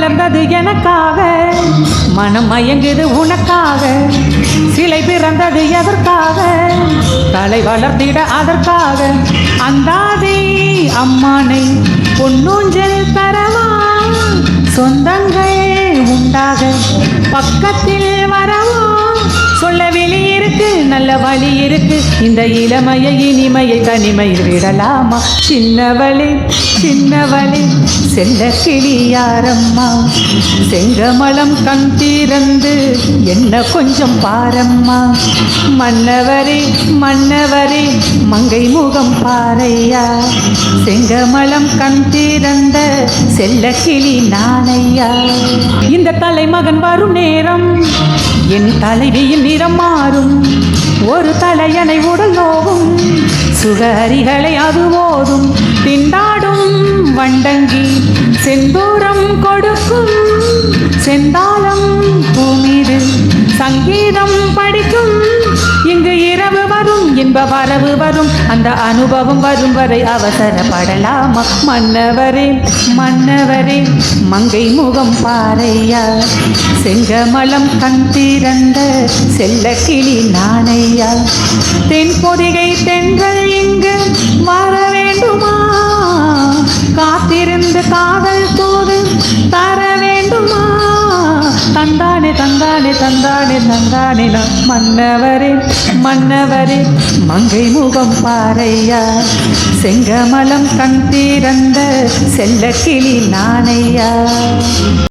மலர்ந்தது எனக்காக. மனம் மயங்குது உனக்காக. சிலை பிறந்தது எதற்காக? தலை வளர்த்திட அதற்காக. அந்தாதே அம்மானை பொன்னூஞ்சல் தரவா சொந்தங்கள் உண்டாக. பக்கத்தில் வர வழி இருக்கு. இந்த இளமையை இனிமையை தனிமையில் விடலாமா? சின்னவளே சின்னவளே செல்ல கிளியாரம்மா செங்கமலம் கண் திறந்து என்ன கொஞ்சம் பாரம்மா? மன்னவரே மன்னவரே மங்கை முகம் பாறையா? செங்கமலம் கண் திறந்த செல்ல கிளி நானையா? இந்த தலைமகன் வரும் நேரம் என் தலைவியில் நிறம் மாறும். ஒரு தலையணை உடல் நோவும். சுகரிகளை அது ஓதும் திண்டாடும் வண்டங்கி செந்தூரம் கொடுக்கும். செந்தாளம் பூமீது சங்கீதம் படி இன்ப வரவு வரும். அந்த அனுபவம் வரும் வரை அவசரப்படலாமா? மன்னவரே மன்னவரே மங்கை முகம் பாறையா? செங்கமலம் கண் திறந்த செல்ல கிளி நானையா தென் பொதிகை தென்றல் இங்கு வர வேண்டுமா? காத்திருந்து காதல் தந்தானே தந்தானே தந்தானே தந்தானே நான் மன்னவரே மன்னவரே. மங்கை முகம் பாறையா செங்கமலம் கண் தீரந்த செல்ல கிளி நானையா